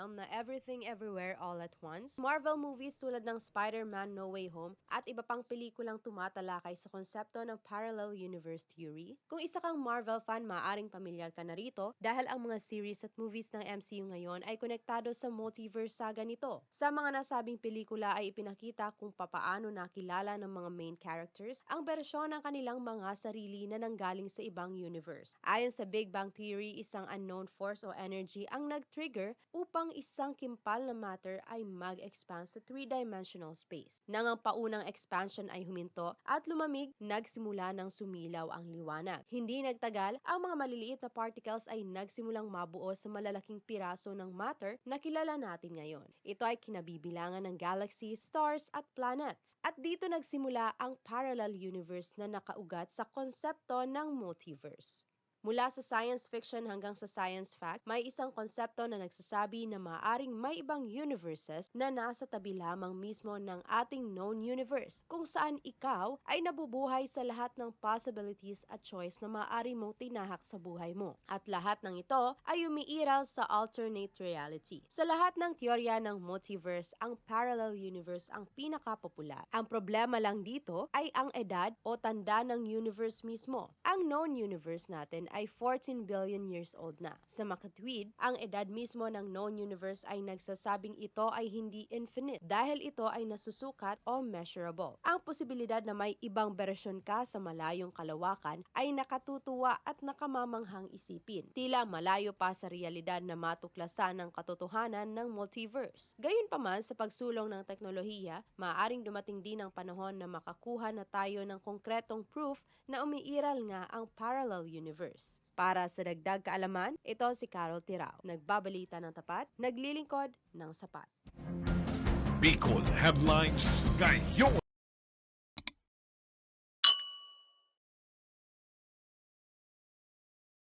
film na Everything Everywhere All at Once, Marvel movies tulad ng Spider-Man No Way Home at iba pang pelikulang tumatalakay sa konsepto ng parallel universe theory. Kung isa kang Marvel fan, maaaring pamilyar ka na rito dahil ang mga series at movies ng MCU ngayon ay konektado sa multiverse saga nito. Sa mga nasabing pelikula ay ipinakita kung papaano nakilala ng mga main characters ang bersyon ng kanilang mga sarili na nanggaling sa ibang universe. Ayon sa Big Bang Theory, isang unknown force o energy ang nag-trigger upang isang kimpal na matter ay mag-expand sa three-dimensional space. Nang ang paunang expansion ay huminto at lumamig, nagsimula ng sumilaw ang liwanag. Hindi nagtagal, ang mga maliliit na particles ay nagsimulang mabuo sa malalaking piraso ng matter na kilala natin ngayon. Ito ay kinabibilangan ng galaxies, stars at planets. At dito nagsimula ang parallel universe na nakaugat sa konsepto ng multiverse. Mula sa science fiction hanggang sa science fact, may isang konsepto na nagsasabi na maaring may ibang universes na nasa tabi lamang mismo ng ating known universe, kung saan ikaw ay nabubuhay sa lahat ng possibilities at choice na maaari mong tinahak sa buhay mo. At lahat ng ito ay umiiral sa alternate reality. Sa lahat ng teorya ng multiverse, ang parallel universe ang pinakapopular. Ang problema lang dito ay ang edad o tanda ng universe mismo. Ang known universe natin ay 14 billion years old na. Sa makatwid, ang edad mismo ng known universe ay nagsasabing ito ay hindi infinite dahil ito ay nasusukat o measurable. Ang posibilidad na may ibang bersyon ka sa malayong kalawakan ay nakatutuwa at nakamamanghang isipin. Tila malayo pa sa realidad na matuklasan ng katotohanan ng multiverse. Gayunpaman sa pagsulong ng teknolohiya, maaaring dumating din ang panahon na makakuha na tayo ng konkretong proof na umiiral nga ang parallel universe. Para sa dagdag kaalaman, ito si Carol Tirao, nagbabalita ng tapat, naglilingkod ng sapat. Bicol Headlines ngayon.